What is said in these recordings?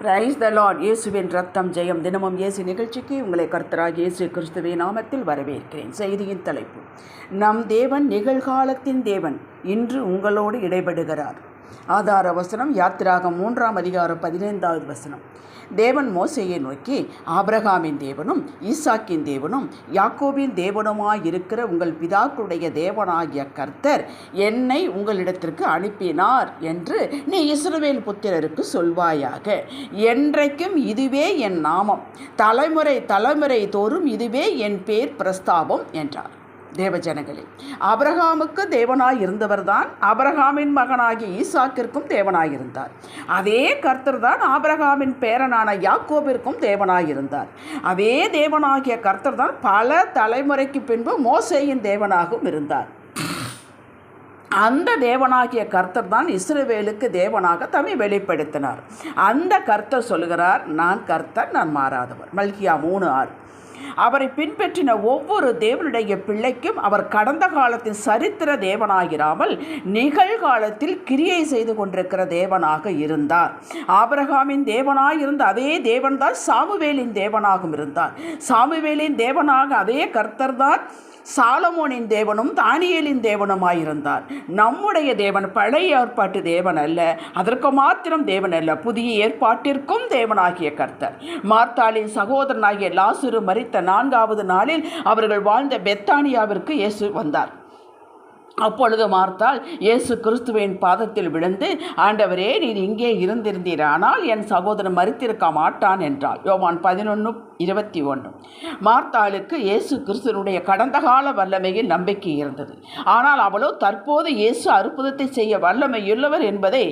Praise the Lord இயேசுவின் ரத்தம் ஜெயம். தினமும் இயேசு நிகழ்ச்சிக்கு உங்களை கர்த்தராக இயேசு கிறிஸ்துவின் நாமத்தில் வரவேற்கிறேன். செய்தியின் தலைப்பு. நம் தேவன் நிகழ்காலத்தின் தேவன். இன்று உங்களோடு இடைபடுகிறார். ஆதார வசனம் யாத்திராகம் மூன்றாம் அதிகாரம் பதினைந்தாவது வசனம். தேவன் மோசையை நோக்கி ஆபிரகாமின் தேவனும் ஈசாக்கின் தேவனும் யாக்கோபின் தேவனுமாய் இருக்கிற உங்கள் பிதாக்களுடைய தேவனாகிய கர்த்தர் என்னை உங்களிடத்திற்கு அனுப்பினார் என்று நீ இஸ்ரவேல் புத்திரருக்கு சொல்வாயாக. என்றைக்கும் இதுவே என் நாமம். தலைமுறை தலைமுறை தோறும் இதுவே என் பேர் பிரஸ்தாபம் என்றார். தேவஜனங்களே. அபரகாமுக்கு தேவனாய் இருந்தவர்தான் அபரகாமின் மகனாகிய ஈசாக்கிற்கும் தேவனாய் இருந்தார். அதே கர்த்தர் தான் ஆபரகாமின் பேரனான யாக்கோபிற்கும் தேவனாய் இருந்தார். அதே தேவனாகிய கர்த்தர் தான் பல தலைமுறைக்கு பின்பு மோசேயின் தேவனாகவும் இருந்தார். அந்த தேவனாகிய கர்த்தர் தான் இஸ்ரவேலுக்கு தேவனாக தம்மை வெளிப்படுத்தினார். அந்த கர்த்தர் சொல்கிறார் நான் கர்த்தர் நான் மாறாதவர். மல்கியா மூணு ஆறு. அவரை பின்பற்றின ஒவ்வொரு தேவனுடைய பிள்ளைக்கும் அவர் கடந்த காலத்தின் சரித்திர தேவனாகிறாமல் நிகழ்காலத்தில் கிரியை செய்து கொண்டிருக்கிற தேவனாக இருந்தார். ஆபரகாமின் தேவனாக இருந்த அதே தேவன்தான் சாமுவேலின் தேவனாகவும் இருந்தார். சாமுவேலின் தேவனாக அதே கர்த்தர் தான் சாலமோனின் தேவனும் தானியலின் தேவனுமாயிருந்தார். நம்முடைய தேவன் பழைய ஏற்பாட்டு தேவன் அல்ல அதற்கு மாத்திரம் தேவன் அல்ல புதிய ஏற்பாட்டிற்கும் தேவனாகிய கர்த்தர். மார்த்தாளின் சகோதரனாகிய லாசுரு மறித்த நான்காவது நாளில் அவர்கள் வாழ்ந்த பெத்தானியாவிற்கு இயேசு வந்தார். அப்பொழுது மார்த்தால் இயேசு கிறிஸ்துவின் பாதத்தில் விழுந்து ஆண்டவரே நீர் இங்கே இருந்திருந்தீர் ஆனால் என் சகோதரன் மறித்திருக்க மாட்டான் என்றாள் யோவான் பதினொன்று இருபத்தி ஒன்று. மார்த்தாளுக்கு இயேசு கிறிஸ்தனுடைய கடந்த கால வல்லமையில் நம்பிக்கை இருந்தது. ஆனால் அவளோ தற்போது இயேசு அற்புதத்தை செய்ய வல்லமையுள்ளவர் என்பதை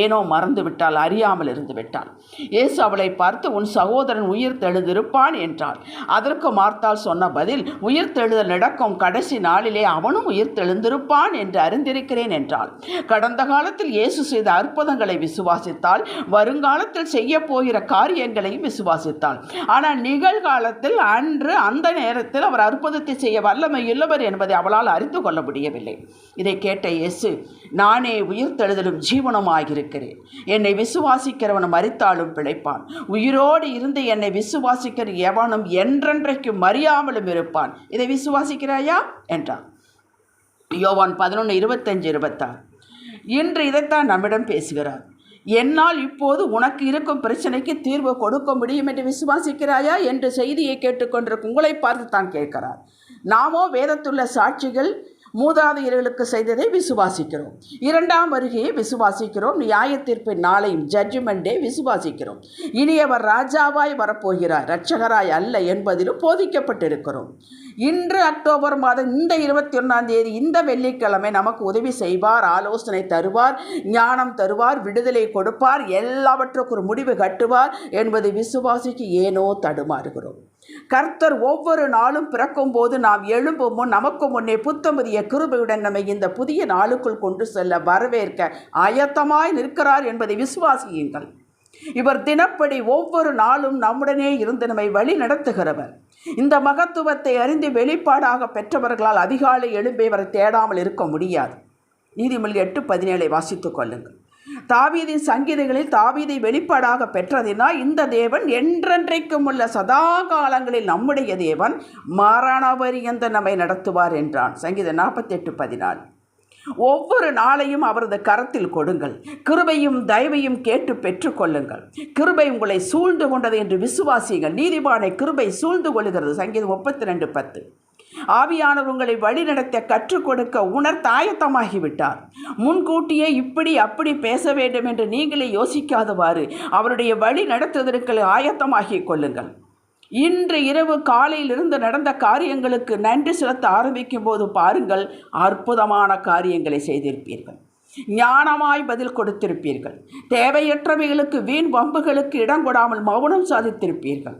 ஏனோ மறந்துவிட்டால் அறியாமல் இருந்து விட்டாள். இயேசு அவளை பார்த்து உன் சகோதரன் உயிர் தெழுந்திருப்பான் என்றாள். அதற்கு மார்த்தாள் சொன்ன பதில் உயிர் தெழுதல் நடக்கும் கடைசி நாளிலே அவனும் உயிர் தெழுந்திருப்பான் என்று அறிந்திருக்கிறேன் என்றாள். கடந்த காலத்தில் இயேசு செய்த அற்புதங்களை விசுவாசித்தாள் வருங்காலத்தில் செய்ய போகிற காரியங்களையும் விசுவாசித்தாள். ஆனால் நிகழ்காலத்தில் அன்று அந்த நேரத்தில் அவர் அற்புதத்தை செய்ய வல்லமை உள்ளவர் என்பதை அவளால் அறிந்து கொள்ள முடியவில்லை. இதை கேட்ட இயேசு நானே உயிர் தெழுதலும் ஜீவனமாயிருக்கிறேன். என்னை விசுவாசிக்கிறவன் மறித்தாலும் பிழைப்பான். உயிரோடு இருந்து என்னை விசுவாசிக்கிற எவனும் என்றென்றைக்கும் மறியாமலும் இருப்பான். இதை விசுவாசிக்கிறாயா? என்றார் யோவான் பதினொன்று இருபத்தஞ்சு இருபத்தாறு. இன்று இதைத்தான் நம்மிடம் பேசுகிறார். என்னால் இப்போது உனக்கு இருக்கும் பிரச்சனைக்கு தீர்வு கொடுக்க முடியும் என்று விசுவாசிக்கிறாயா என்று செய்தியை கேட்டுக்கொண்டிருக்கும் உங்களை பார்த்து தான் கேட்கிறார். நாமோ வேதத்துள்ள சாட்சிகள் மூதாதையர்களுக்கு செய்ததை விசுவாசிக்கிறோம். இரண்டாம் வருகையை விசுவாசிக்கிறோம். நியாயத்தீர்ப்பின் நாளையும் ஜட்ஜ்மெண்டே விசுவாசிக்கிறோம். இனி அவர் ராஜாவாய் வரப்போகிறார். இரட்சகராய் அல்ல என்பதிலும் போதிக்கப்பட்டிருக்கிறோம். இன்று அக்டோபர் மாதம் இந்த இருபத்தி ஒன்றாம் தேதி இந்த வெள்ளிக்கிழமை நமக்கு உதவி செய்வார் ஆலோசனை தருவார் ஞானம் தருவார் விடுதலை கொடுப்பார் எல்லாவற்றுக்கும் ஒரு முடிவு கட்டுவார் என்பது விசுவாசிக்கு ஏனோ தடுமாறுகிறோம். கர்த்தர் ஒவ்வொரு நாளும் பிறக்கும் போது நாம் எழும்பும் முன் நமக்கு முன்னே புத்தமுதிய கிருபையுடன் நம்மை இந்த புதிய நாளுக்குள் கொண்டு செல்ல வரவேற்க ஆயத்தமாய் நிற்கிறார் என்பதை விசுவாசியுங்கள். இவர் தினப்படி ஒவ்வொரு நாளும் நம்முடனே இருந்து நம்மை வழி நடத்துகிறவர். இந்த மகத்துவத்தை அறிந்து வெளிப்பாடாக பெற்றவர்களால் அதிகாலை எழும்பி இவரை தேடாமல் இருக்க முடியாது. நீதிமொழி எட்டு பதினேழை வாசித்துக் கொள்ளுங்கள். தாவீதின் சங்கீதங்களில் தாவீதை வெளிப்பாடாக பெற்றதினால் இந்த தேவன் என்றென்றைக்கும் உள்ள சதா காலங்களில் நம்முடைய தேவன் மாறானவரியந்த நம்மை நடத்துவார் என்றான். சங்கீதம் நாற்பத்தெட்டு பதினாலு. ஒவ்வொரு நாளையும் அவரது கரத்தில் கொடுங்கள். கிருபையும் தயவையும் கேட்டு பெற்றுக்கொள்ளுங்கள் கிருபை உங்களை சூழ்ந்து கொண்டது என்று விசுவாசியுங்கள். நீதிபானை கிருபை சூழ்ந்து கொள்கிறது சங்கீதம் முப்பத்தி ரெண்டு பத்து. ஆவியானவர் உங்களை வழிநடத்த கற்றுக் கொடுக்க உணர் தாயத்தமாகிவிட்டார் முன்கூட்டியே இப்படி அப்படி பேச வேண்டும் என்று நீங்களே யோசிக்காதவாறு அவருடைய வழி நடத்துவதற்கு ஆயத்தமாகிக் கொள்ளுங்கள். இன்று இரவு காலையிலிருந்து நடந்த காரியங்களுக்கு நன்றி செலுத்த ஆரம்பிக்கும் போது பாருங்கள் அற்புதமான காரியங்களை செய்திருப்பீர்கள். ஞானமாய் பதில் கொடுத்திருப்பீர்கள். தேவையற்றவைகளுக்கு வீண் வம்புகளுக்கு இடம் கொடாமல் மௌனம் சாதித்திருப்பீர்கள்.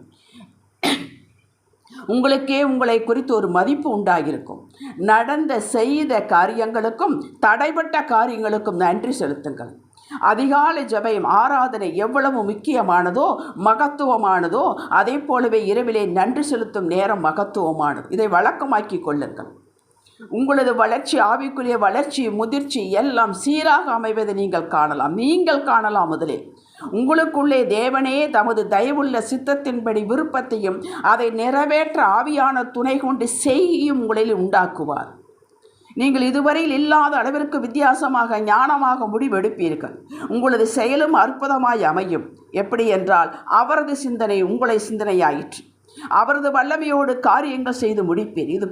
உங்களுக்கே உங்களை குறித்து ஒரு மதிப்பு உண்டாகியிருக்கும் நடந்த செய்த காரியங்களுக்கும் தடைப்பட்ட காரியங்களுக்கும் நன்றி செலுத்துங்கள். அதிகாலை ஜபயம் ஆராதனை எவ்வளவு முக்கியமானதோ மகத்துவமானதோ அதே போலவே இரவிலே நன்றி செலுத்தும் நேரம் மகத்துவமானது. இதை வழக்கமாக்கி கொள்ளுங்கள். உங்களது வளர்ச்சி ஆவிக்குரிய வளர்ச்சி முதிர்ச்சி எல்லாம் சீராக அமைவதை நீங்கள் காணலாம். நீங்கள் காணலாம் முதலில் உங்களுக்குள்ளே தேவனே தமது தயவுள்ள சித்தத்தின்படி விருப்பத்தையும் அதை நிறைவேற்ற ஆவியான துணை கொண்டு செய்யும் உங்களில் உண்டாக்குவார். நீங்கள் இதுவரையில் இல்லாத அளவிற்கு வித்தியாசமாக ஞானமாக முடிவெடுப்பீர்கள். உங்களது செயலும் அற்புதமாய் அமையும். எப்படி என்றால் அவரது சிந்தனை உங்களை சிந்தனையாயிற்று. அவரது வல்லமையோடு காரியங்கள் செய்து முடிப்பீர். இது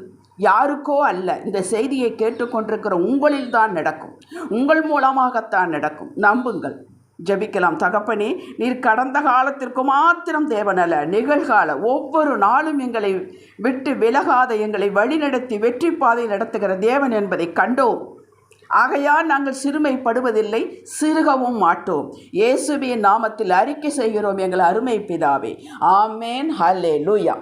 யாருக்கோ அல்ல. இந்த செய்தியை கேட்டுக்கொண்டிருக்கிற உங்களில் தான் நடக்கும். உங்கள் மூலமாகத்தான் நடக்கும். நம்புங்கள். ஜெபிக்கலாம். தகப்பனே நீர் கடந்த காலத்திற்கு மாத்திரம் தேவனல்ல. நிகழ்கால ஒவ்வொரு நாளும் எங்களை விட்டு விலகாத எங்களை வழிநடத்தி வெற்றி பாதை நடத்துகிற தேவன் என்பதை கண்டோம். ஆகையால் நாங்கள் சிறுமைப்படுவதில்லை சிறுகவும் மாட்டோம். இயேசுவின் நாமத்தில் அறிக்கை செய்கிறோம் எங்கள் அருமை பிதாவே. ஆமேன். ஹல்லே லூயா